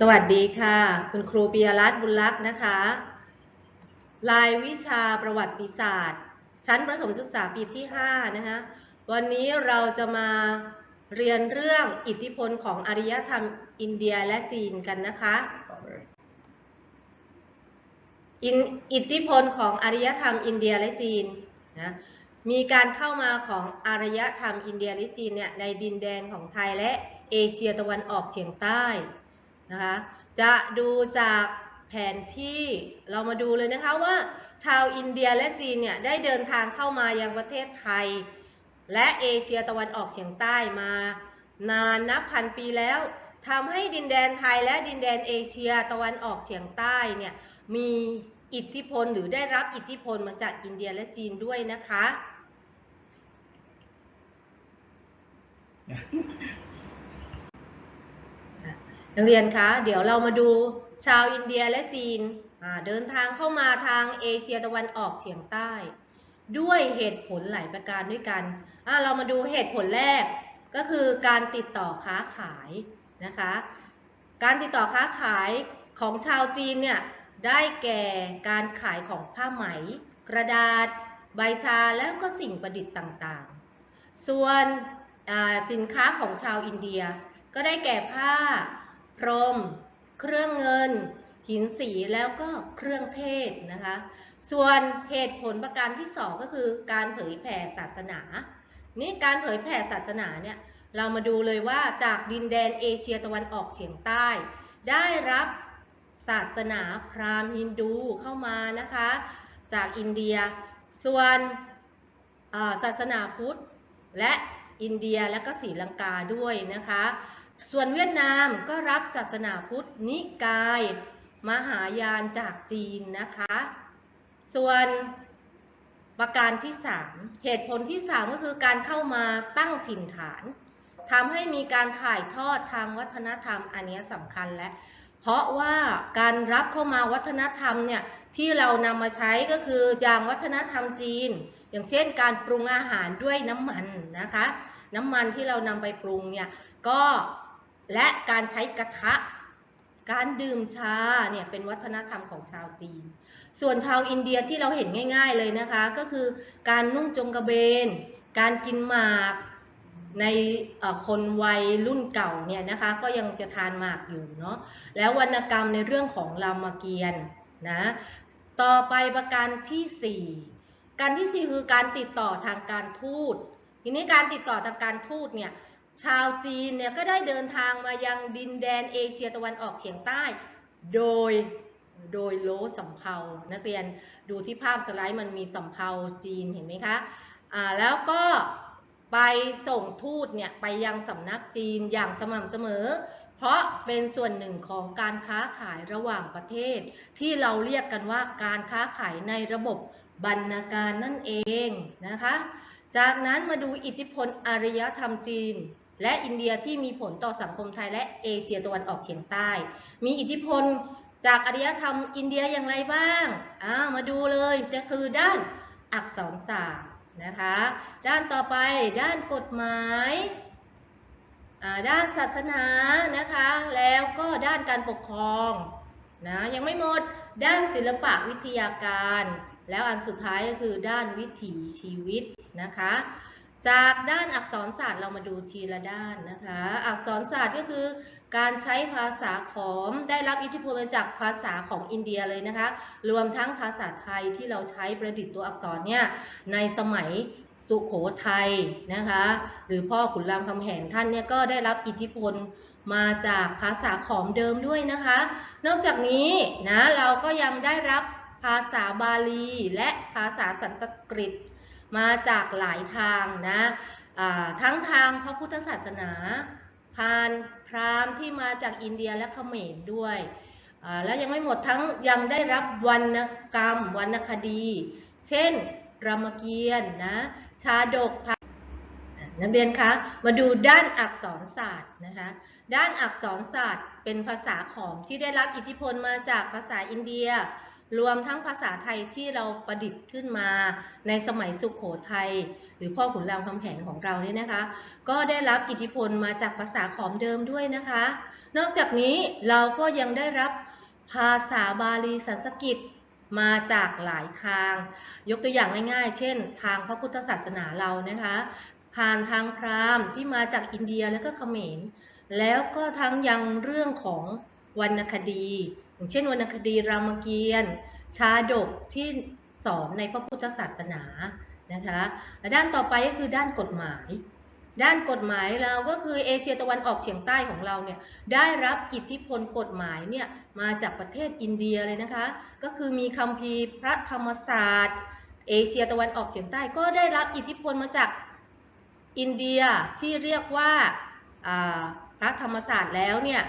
สวัสดีค่ะ คุณครูปิยรัตน์บุญลักษ์นะคะ รายวิชาประวัติศาสตร์ ชั้นประถมศึกษาปีที่ 5 นะคะ วันนี้เราจะมาเรียนเรื่องอิทธิพลของอารยธรรมอินเดียและจีนกันนะคะอินอิทธิพลของอารยธรรมอินเดียและจีนนะมีการเข้ามาของอารยธรรมอินเดียและจีนเนี่ยในดินแดนของไทยและเอเชียตะวันออกเฉียงใต้ นะคะ จะดูจากแผนที่เรามาดูเลยนะคะว่า ชาวอินเดียและจีนเนี่ยได้เดินทางเข้ามายังประเทศไทย และเอเชียตะวันออกเฉียงใต้มา นานนับพันปีแล้วทำให้ดินแดนไทยและดินแดนเอเชียตะวันออกเฉียงใต้เนี่ยมีอิทธิพลหรือได้รับอิทธิพลมาจากอินเดียและจีนด้วยนะคะ นักเรียนคะเดี๋ยวเรามาดูชาวอินเดียและจีนเดินทางเข้ามาทางเอเชียตะวันออกเฉียงใต้ ด้วยเหตุผลหลายประการด้วยกันเรามาดูเหตุผลแรกก็คือการติดต่อค้าขายนะคะ การติดต่อค้าขายของชาวจีนเนี่ยได้แก่การขายของผ้าไหม กระดาษ ใบชาแล้วก็สิ่งประดิษฐ์ต่างๆ ส่วนสินค้าของชาวอินเดีย ก็ได้แก่ผ้า พรม เครื่องเงิน หินสีแล้วก็เครื่องเทศนะคะ ส่วนเหตุผลประการที่สองก็คือการเผยแผ่ศาสนา นี่การเผยแผ่ศาสนาเนี่ยเรามาดูเลยว่าจากดินแดนเอเชียตะวันออกเฉียงใต้ ได้รับศาสนาพราหมณ์ฮินดูเข้ามานะคะ จากอินเดีย ส่วนศาสนาพุทธและอินเดียและก็ศรีลังกาด้วยนะคะ ส่วนเวียดนามก็รับศาสนาพุทธนิกาย มหายานจากจีนนะคะ ส่วนประการที่ 3 เหตุผลที่ 3 ก็คือการเข้ามาตั้งถิ่นฐานทำให้มีการถ่ายทอดทางวัฒนธรรมอันนี้สำคัญและ เพราะว่าการรับเข้ามาวัฒนธรรมเนี่ยที่เรานำมาใช้ก็คืออย่างวัฒนธรรมจีน อย่างเช่น การปรุงอาหารด้วยน้ำมันนะคะ น้ำมันที่เรานำไปปรุงเนี่ยก็ และการใช้กระทะ การดื่มชาเนี่ยเป็นวัฒนธรรมของชาวจีน ส่วนชาวอินเดียที่เราเห็นง่าย ๆเลยนะคะ ก็คือการนุ่งจงกระเบน การกินหมากในคนวัยรุ่นเก่าเนี่ยนะคะก็ยังจะทานหมากอยู่เนาะแล้ววรรณกรรมในเรื่องของรามเกียรติ์นะต่อไปประการที่ 4 การที่ 4 คือการติดต่อทางการทูตทีนี้การติดต่อทางการทูตเนี่ย ชาวจีนเนี่ยก็ได้เดินทางมายังดินแดนเอเชียตะวันออกเฉียงใต้ โดยโดยโลสำเภานักเรียนดูที่ภาพสไลด์มันมีสำเภาจีนเห็นไหมคะอ่าแล้วก็ไปส่งทูตเนี่ยไปยังสำนักจีนอย่างสม่ำเสมอ เพราะเป็นส่วนหนึ่งของการค้าขายระหว่างประเทศ ที่เราเรียกกันว่าการค้าขายในระบบบรรณาการนั่นเองนะคะ จากนั้นมาดูอิทธิพลอารยธรรมจีน และอินเดียที่มีผลต่อสังคมไทยและเอเชียตะวันออกเฉียงใต้ มีอิทธิพลจากอารยธรรมอินเดียอย่างไรบ้างอ้ามาดูเลยจะคือด้านอักษรศาสตร์นะคะ ด้านต่อไปด้านกฎหมายด้านศาสนานะคะ แล้วก็ด้านการปกครองนะยังไม่หมดด้านศิลปะวิทยาการ แล้วอันสุดท้ายก็คือด้านวิถีชีวิตนะคะ จากด้านอักษรศาสตร์เรามาดูทีละด้านนะคะ อักษรศาสตร์ก็คือการใช้ภาษาของได้รับอิทธิพลมาจากภาษาของอินเดียเลยนะคะ รวมทั้งภาษาไทยที่เราใช้ประดิษฐ์ตัวอักษรเนี่ยในสมัยสุขโขทัยนะคะ หรือพ่อขุนรามคำแหงท่านเนี่ยก็ได้รับอิทธิพลมาจากภาษาขอมเดิมด้วยนะคะ นอกจากนี้นะเราก็ยังได้รับภาษาบาลีและภาษาสันสกฤต มาจากหลายทางนะทั้งทางพระพุทธศาสนาผ่านพราหมณ์ที่มาจากอินเดียและเขมรด้วยแล้วยังไม่หมดทั้งยังได้รับวรรณกรรมวรรณคดี เช่นรามเกียรติ์นะชาดกนักเรียนคะมาดูด้านอักษรศาสตร์นะคะด้านอักษรศาสตร์เป็นภาษาขอมที่ได้รับอิทธิพลมาจากภาษาอินเดีย รวมทั้งภาษาไทยที่เราประดิษฐ์ขึ้นมาในสมัยสุขโขทัยหรือพ่อขุนรามคำแหงของเราเนี่ยนะคะ ก็ได้รับอิทธิพลมาจากภาษาขอมเดิมด้วยนะคะ นอกจากนี้เราก็ยังได้รับภาษาบาลีสันสกฤตมาจากหลายทาง ยกตัวอย่างง่ายๆ เช่น ทางพระพุทธศาสนาเรานะคะ ผ่านทางพราหมณ์ที่มาจากอินเดียและก็เขมร แล้วก็ทั้งยังเรื่องของวรรณคดี อย่างเช่นวรรณคดีรามเกียรติ์ชาดกที่สอนในพระพุทธศาสนานะคะด้านต่อไปก็คือด้านกฎหมาย ด้านกฎหมายเราก็คือเอเชียตะวันออกเฉียงใต้ของเราเนี่ยได้รับอิทธิพลกฎหมายเนี่ยมาจากประเทศอินเดียเลยนะคะ ก็คือมีคัมภีร์พระธรรมศาสตร์ เอเชียตะวันออกเฉียงใต้ก็ได้รับอิทธิพลมาจากอินเดียที่เรียกว่าพระธรรมศาสตร์แล้วเนี่ย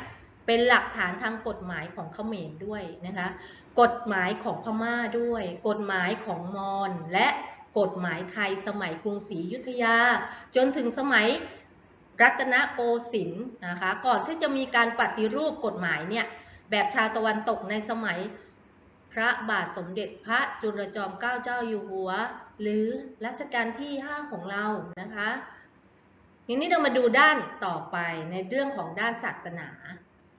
เป็นหลักฐานทางกฎหมายของเขมรด้วยนะคะ กฎหมายของพม่าด้วย กฎหมายของมอญและกฎหมายไทยสมัยกรุงศรีอยุธยา จนถึงสมัยรัตนโกสินทร์นะคะ ก่อนที่จะมีการปฏิรูปกฎหมายเนี่ยแบบชาวตะวันตกในสมัยพระบาทสมเด็จพระจุลจอมเกล้าเจ้าอยู่หัว หรือรัชกาลที่ 5 ของเรานะคะทีนี้เรามาดูด้านต่อไปในเรื่องของด้านศาสนา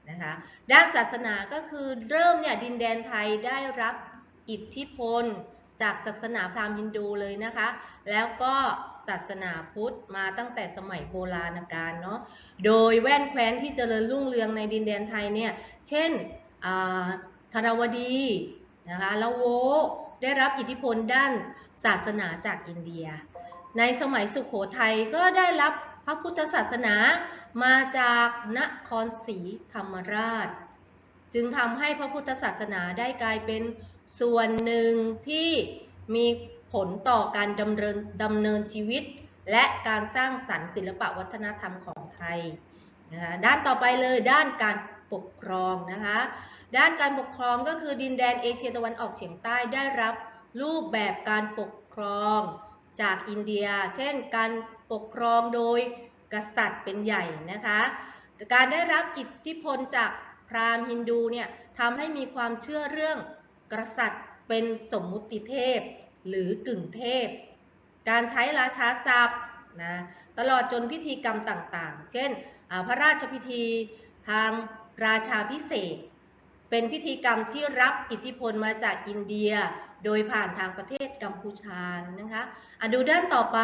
นะคะด้านศาสนาก็คือเริ่มเนี่ยดินแดนไทยได้รับอิทธิพลจากศาสนาพราหมณ์ฮินดูเลยนะคะ แล้วก็ศาสนาพุทธมาตั้งแต่สมัยโบราณกาลเนาะ โดยแว่นแคว้นที่เจริญรุ่งเรืองในดินแดนไทยเนี่ย เช่นธารวดีนะคะล้วโวได้รับอิทธิพลด้านศาสนาจากอินเดีย ในสมัยสุขโขทัยก็ได้รับ ระพุทธศาสนามาจากนครศรีธรรมราช จึงทำให้พระพุทธศาสนาได้กลายเป็นส่วนหนึ่งที่มีผลต่อการดำเนินดำเนินชีวิต และการสร้างสรรค์ศิลปวัฒนธรรมของไทยนะคะด้านต่อไปเลยด้านการปกครองนะคะด้านการปกครองก็คือดินแดนเอเชียตะวันออกเฉียงใต้ได้รับรูปแบบการปกครองจากอินเดีย เช่นการ ปกครองโดยกษัตริย์เป็นใหญ่นะคะการได้รับอิทธิพลจากพราหมณ์ฮินดูเนี่ยทำให้มีความเชื่อเรื่องกษัตริย์เป็นสมมุติเทพ หรือกึ่งเทพ การใช้ราชาศัพท์นะตลอดจนพิธีกรรมต่างๆ เช่นพระราชพิธีทางราชาพิเศษ เป็นพิธีกรรมที่รับอิทธิพลมาจากอินเดีย โดยผ่านทางประเทศกัมพูชานะคะอะดูด้านต่อไป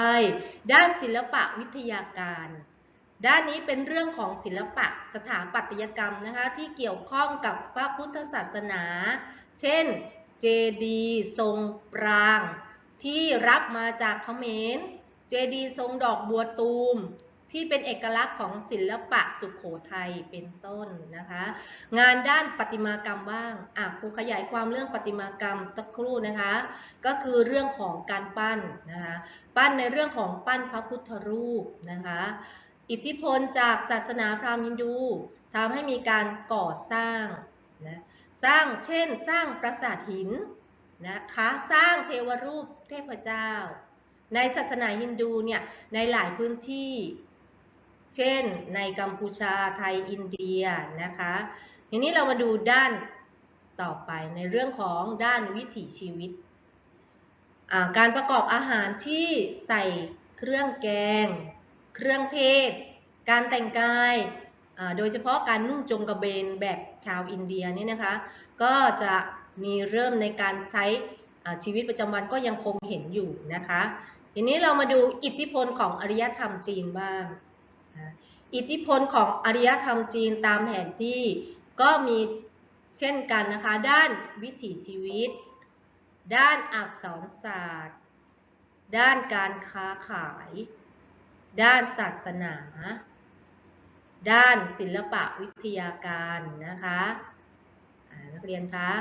ด้านศิลปะวิทยาการ ด้านนี้เป็นเรื่องของศิลปะสถาปัตยกรรมนะคะที่เกี่ยวข้องกับพระพุทธศาสนา เช่น เจดีทรงปราง ที่รับมาจากเขมร เจดีทรงดอกบัวตูม ที่เป็นเอกลักษณ์ของศิลปะสุขโขทัยเป็นต้นนะคะ งานด้านประติมากรรมบ้างอะครูขยายความเรื่องประติมากรรมสักครู่นะคะ ก็คือเรื่องของการปั้นนะคะปั้นในเรื่องของปั้นพระพุทธรูปนะคะ อิทธิพลจากศาสนาพราหมณ์ฮินดูทำให้มีการก่อสร้างนะสร้างเช่นสร้างปราสาทหินนะคะสร้างเทวรูปเทพเจ้า ในศาสนาฮินดูเนี่ยในหลายพื้นที่ เช่นในกัมพูชาไทยอินเดียนะคะทีนี้เรามาดูด้านต่อไปในเรื่องของด้านวิถีชีวิต การประกอบอาหารที่ใส่เครื่องแกง เครื่องเทศ การแต่งกายโดยเฉพาะการนุ่งจงกระเบนแบบชาวอินเดียนี่นะคะ ก็จะมีเริ่มในการใช้ชีวิตประจำวันก็ยังคงเห็นอยู่นะคะ ทีนี้เรามาดูอิทธิพลของอารยธรรมจีนบ้าง อิทธิพลของอารยธรรมจีนตามแผนที่ก็มีเช่นกันนะคะ ด้านวิถีชีวิต ด้านอักษรศาสตร์ ด้านการค้าขาย ด้านศาสนา ด้านศิลปะวิทยาการนะคะนักเรียนคะ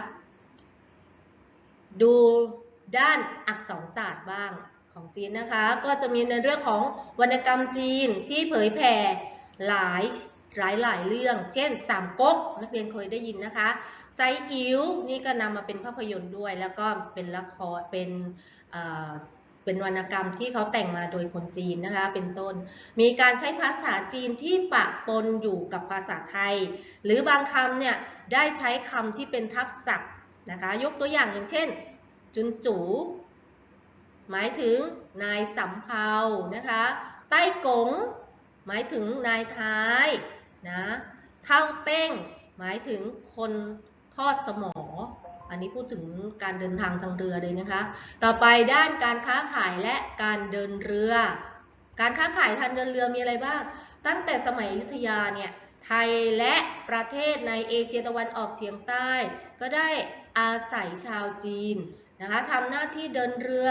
ดูด้านอักษรศาสตร์บ้าง ของจีนนะคะ ก็จะมีในเรื่องของวรรณกรรมจีนที่เผยแผ่หลายหลายหลายเรื่อง เช่นสามก๊กนักเรียนเคยได้ยินนะคะไซอิ๋วนี่ก็นำมาเป็นภาพยนตร์ด้วย แล้วก็เป็นละครเป็นเป็นวรรณกรรมที่เขาแต่งมาโดยคนจีนนะคะ เป็นต้น มีการใช้ภาษาจีนที่ปะปนอยู่กับภาษาไทย หรือบางคำเนี่ยได้ใช้คำที่เป็นทับศัพท์นะคะ ยกตัวอย่างอย่างเช่น จุนจู หมายถึงนายสำเภานะคะ ใต้กง หมายถึงนายท้ายนะเท่าเต้ง หมายถึงคนทอดสมอ อันนี้พูดถึงการเดินทางทางเรือเลยนะคะ ต่อไปด้านการค้าขายและการเดินเรือ การค้าขายทางเดินเรือมีอะไรบ้าง ตั้งแต่สมัยอยุธยาเนี่ยไทยและประเทศในเอเชียตะวันออกเฉียงใต้ ก็ได้อาศัยชาวจีนนะคะทำหน้าที่เดินเรือ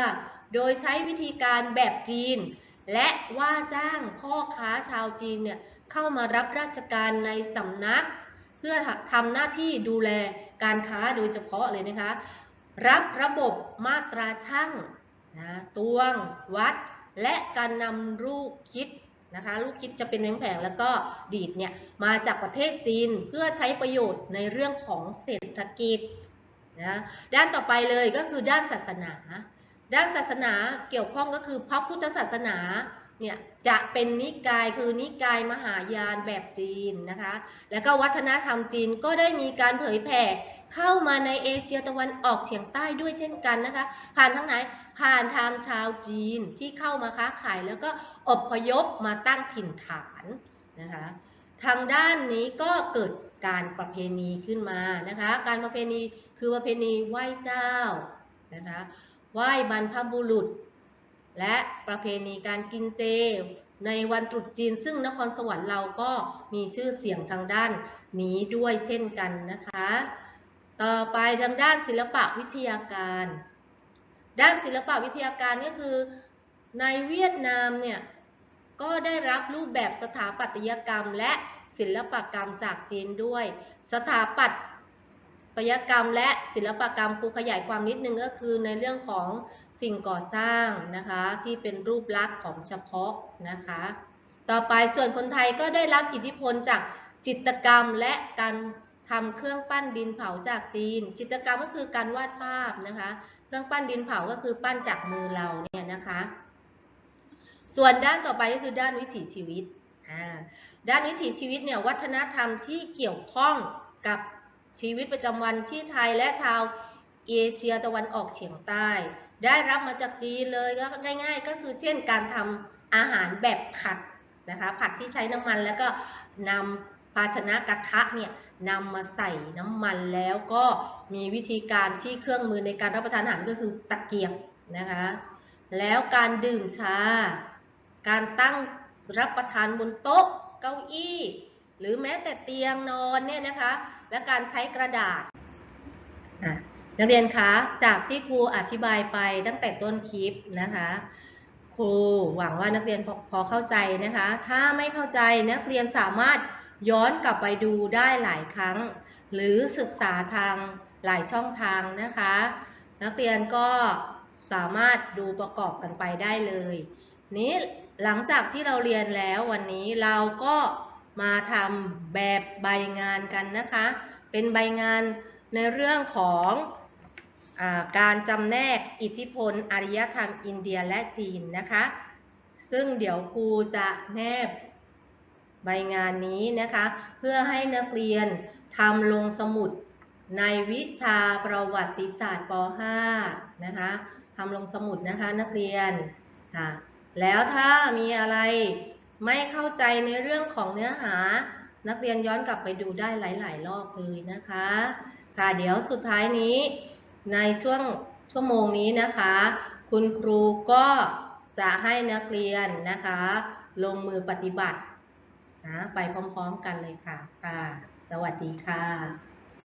โดยใช้วิธีการแบบจีน และว่าจ้างพ่อค้าชาวจีนเนี่ยเข้ามารับราชการในสำนัก เพื่อทำหน้าที่ดูแลการค้าโดยเฉพาะเลยนะคะ รับระบบมาตราช่างนะตวง วัด และการนำลูกคิดนะคะลูกคิดจะเป็นแผงๆแล้วก็ดีดเนี่ยมาจากประเทศจีนเพื่อใช้ประโยชน์ในเรื่องของเศรษฐกิจนะด้านต่อไปเลยก็คือด้านศาสนา ด้านศาสนาเกี่ยวข้องก็คือพระพุทธศาสนาเนี่ยจะเป็นนิกายคือนิกายมหายานแบบจีนนะคะ แล้วก็วัฒนธรรมจีนก็ได้มีการเผยแผ่เข้ามาในเอเชียตะวันออกเฉียงใต้ด้วยเช่นกันนะคะ ผ่านทางไหนผ่านทางชาวจีนที่เข้ามาค้าขายแล้วก็อพยพมาตั้งถิ่นฐานนะคะ ทางด้านนี้ก็เกิดการประเพณีขึ้นมานะคะ การประเพณีคือประเพณีไหว้เจ้านะคะ ไหว้บรรพบุรุษ และประเพณีการกินเจ ในวันตรุษจีน ซึ่งนครสวรรค์เราก็มีชื่อเสียงทางด้านนี้ด้วยเช่นกันนะคะ ต่อไปทางด้านศิลปะวิทยาการ ด้านศิลปะวิทยาการก็คือในเวียดนามเนี่ยก็ได้รับรูปแบบสถาปัตยกรรมและศิลปกรรมจากจีนด้วย สถาปัตย กรรมและศิลปกรรมครูขยายความนิดนึงก็คือในเรื่องของสิ่งก่อสร้างนะคะที่เป็นรูปลักษณ์ของเฉพาะนะคะ ต่อไปส่วนคนไทยก็ได้รับอิทธิพลจากจิตกรรมและการทำเครื่องปั้นดินเผาจากจีน จิตกรรมก็คือการวาดภาพนะคะ เครื่องปั้นดินเผาก็คือปั้นจากมือเราเนี่ยนะคะ ส่วนด้านต่อไปก็คือด้านวิถีชีวิต ด้านวิถีชีวิตเนี่ยวัฒนธรรมที่เกี่ยวข้องกับ ชีวิตประจำวันที่ไทยและชาวเอเชียตะวันออกเฉียงใต้ ได้รับมาจากจีนเลยก็ง่าย ๆ ก็คือเช่นการทำอาหารแบบผัดนะคะผัดที่ใช้น้ำมันแล้วก็นำภาชนะกระทะเนี่ยนำมาใส่น้ำมันแล้วก็มีวิธีการที่เครื่องมือในการรับประทานอาหารก็คือตะเกียบนะคะ แล้วการดื่มชา การตั้งรับประทานบนโต๊ะเก้าอี้ หรือแม้แต่เตียงนอนเนี่ยนะคะ และการใช้กระดาษนักเรียนคะจากที่ครูอธิบายไปตั้งแต่ต้นคลิปนะคะ ครูหวังว่านักเรียนพอพอเข้าใจนะคะ ถ้าไม่เข้าใจนักเรียนสามารถย้อนกลับไปดูได้หลายครั้ง หรือศึกษาทางหลายช่องทางนะคะ นักเรียนก็สามารถดูประกอบกันไปได้เลย นี้หลังจากที่เราเรียนแล้ววันนี้เราก็ มาทำแบบใบงานกันนะคะ เป็นใบงานในเรื่องของอการจำแนกอิทธิพลอารยธรรมอินเดียและจีนนะคะ ซึ่งเดี๋ยวครูจะแนบใบงานนี้นะคะ เพื่อให้นักเรียนทำลงสมุดในวิชาประวัติศาสตร์ป .5 นะคะทำลงสมุดนะคะนักเรียนค่ะแล้วถ้ามีอะไร ไม่เข้าใจในเรื่องของเนื้อหา นักเรียนย้อนกลับไปดูได้หลาย ๆ รอบเลยนะคะ ค่ะเดี๋ยวสุดท้ายนี้ ในช่วงชั่วโมงนี้นะคะ คุณครูก็จะให้นักเรียนนะคะ ลงมือปฏิบัตินะไปพร้อม ๆ กันเลยค่ะค่ะ สวัสดีค่ะ